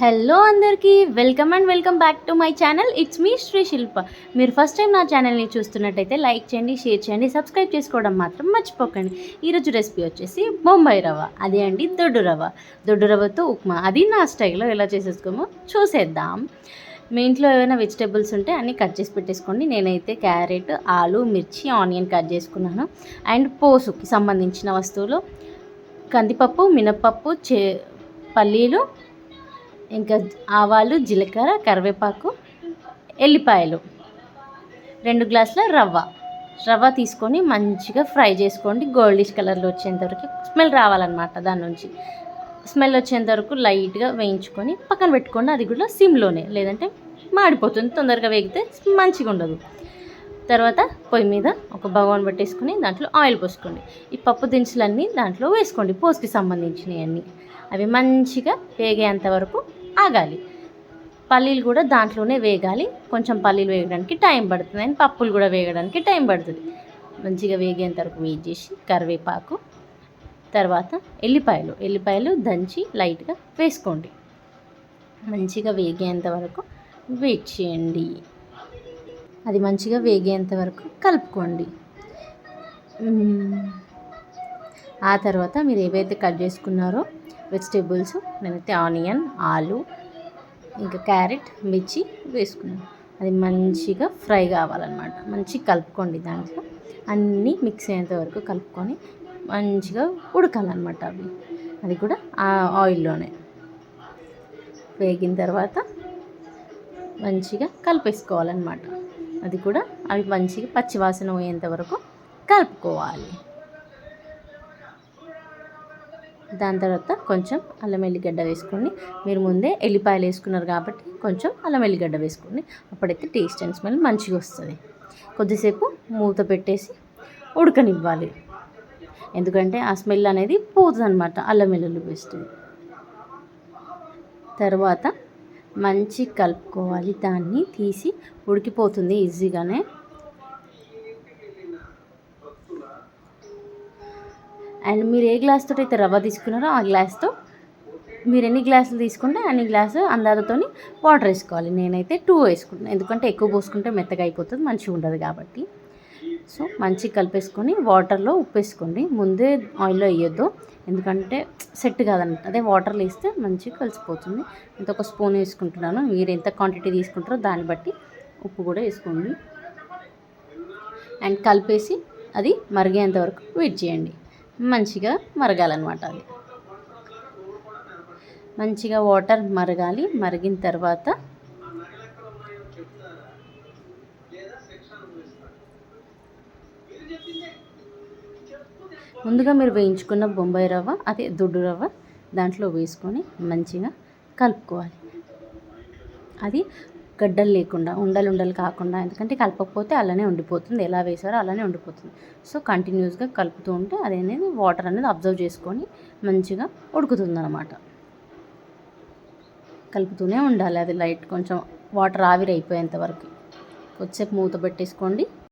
Hello అందరికీ welcome and welcome back to my channel. It's మీ శ్రీ శిల్ప మీరు first time నా ఛానల్ని చూస్తున్నట్టయితే లైక్ చేయండి షేర్ చేయండి సబ్స్క్రైబ్ చేసుకోవడం మాత్రం మర్చిపోకండి. ఈరోజు రెసిపీ వచ్చేసి బొంబాయి రవ్వ అదే అండి దొడ్డు రవ్వ. దొడ్డు రవ్వతో ఉప్మా అది నా స్టైల్లో ఎలా చేసేసుకోమో చూసేద్దాం. మీ ఇంట్లో ఏమైనా వెజిటేబుల్స్ ఉంటే అన్నీ కట్ చేసి పెట్టేసుకోండి. నేనైతే క్యారెట్ ఆలు మిర్చి ఆనియన్ కట్ చేసుకున్నాను. అండ్ పోసుకి సంబంధించిన వస్తువులు కందిపప్పు మినప్పప్పు చే పల్లీలు ఇంకా ఆవాలు జీలకర్ర కరివేపాకు ఎల్లిపాయలు. రెండు గ్లాసుల రవ్వ. రవ్వ తీసుకొని మంచిగా ఫ్రై చేసుకోండి. గోల్డిష్ కలర్లో వచ్చేంత వరకు స్మెల్ రావాలన్నమాట దాని నుంచి. స్మెల్ వచ్చేంత వరకు లైట్గా వేయించుకొని పక్కన పెట్టుకోండి. అది కూడా సిమ్లోనే. లేదంటే మాడిపోతుంది. తొందరగా వేగితే మంచిగా ఉండదు. తర్వాత పొయ్యి మీద ఒక భగవాన్ పెట్టేసుకుని దాంట్లో ఆయిల్ పోసుకోండి. ఈ పప్పు దినుసులన్నీ దాంట్లో వేసుకోండి. పోస్ట్కి సంబంధించినవి అన్నీ అవి మంచిగా వేగేంత వరకు ఆగాలి. పల్లీలు కూడా దాంట్లోనే వేగాలి. కొంచెం పల్లీలు వేయడానికి టైం పడుతుంది. అండ్ పప్పులు కూడా వేయడానికి టైం పడుతుంది. మంచిగా వేగేంత వరకు వెయిట్ చేసి కరివేపాకు తర్వాత ఎల్లిపాయలు. ఎల్లిపాయలు దంచి లైట్గా వేసుకోండి. మంచిగా వేగేంత వరకు వెయిట్ చేయండి. అది మంచిగా వేగేంత వరకు కలుపుకోండి. ఆ తర్వాత మీరు ఏవైతే కట్ చేసుకున్నారో వెజిటేబుల్స్ నేనైతే ఆనియన్ ఆలు ఇంకా క్యారెట్ మిర్చి వేసుకున్నాను అది మంచిగా ఫ్రై కావాలన్నమాట. మంచిగా కలుపుకోండి దాంట్లో. అన్నీ మిక్స్ అయ్యేంత వరకు కలుపుకొని మంచిగా ఉడకాలన్నమాట అవి. అది కూడా ఆ ఆయిల్లోనే. వేగిన తర్వాత మంచిగా కలిపేసుకోవాలన్నమాట. అది కూడా అవి మంచిగా పచ్చివాసన పోయేంత వరకు కలుపుకోవాలి. దాని తర్వాత కొంచెం అల్లం ఎల్లిగడ్డ వేసుకోండి మీరు ముందే ఎల్లిపాయలు వేసుకున్నారు కాబట్టి కొంచెం అల్లం ఎల్లిగడ్డ వేసుకోండి అప్పుడైతే టేస్ట్ అండ్ స్మెల్ మంచిగా వస్తుంది. కొద్దిసేపు మూత పెట్టేసి ఉడకనివ్వాలి. ఎందుకంటే ఆ స్మెల్ అనేది పోతుంది అనమాట అల్లం వెల్లుల్లి పేస్ట్ తర్వాత మంచి కలుపుకోవాలి దాన్ని తీసి ఉడికిపోతుంది ఈజీగానే. అండ్ మీరు ఏ గ్లాస్తో అయితే రవ్వ తీసుకున్నారో ఆ గ్లాస్తో మీరు ఎన్ని గ్లాసులు తీసుకుంటే అన్ని గ్లాసు అందాజతో వాటర్ వేసుకోవాలి. నేనైతే టూ వేసుకుంటాను ఎందుకంటే ఎక్కువ పోసుకుంటే మెత్తగా అయిపోతుంది మంచిగా ఉండదు కాబట్టి. సో మంచిగా కలిపేసుకొని వాటర్లో ఉప్పు వేసుకోండి ముందే ఆయిల్లో వేయొద్దు. ఎందుకంటే సెట్ కాదన్నమాట అదే వాటర్లో వేస్తే మంచిగా కలిసిపోతుంది. ఇంత ఒక స్పూన్ వేసుకుంటున్నాను. మీరు ఎంత క్వాంటిటీ తీసుకుంటారో దాన్ని బట్టి ఉప్పు కూడా వేసుకోండి. అండ్ కలిపేసి అది మరిగేంత వరకు వెయిట్ చేయండి. మంచిగా మరగాలన్నమాట అది. మంచిగా వాటర్ మరగాలి మరిగిన తర్వాత ముందుగా మీరు వేయించుకున్న బొంబాయి రవ్వ అదే దొడ్డు రవ్వ దాంట్లో వేసుకొని మంచిగా కలుపుకోవాలి. అది గడ్డలు లేకుండా ఉండలు ఉండలు కాకుండా ఎందుకంటే కలపకపోతే అలానే ఉండిపోతుంది. ఎలా వేసారో అలానే ఉండిపోతుంది. సో కంటిన్యూస్గా కలుపుతూ ఉంటే అది అనేది వాటర్ అనేది అబ్జర్వ్ చేసుకొని మంచిగా ఉడుకుతుంది అనమాట కలుపుతూనే ఉండాలి. అది లైట్ కొంచెం వాటర్ ఆవిరి అయిపోయేంత వరకు. కొద్దిసేపు మూత పెట్టేసుకోండి.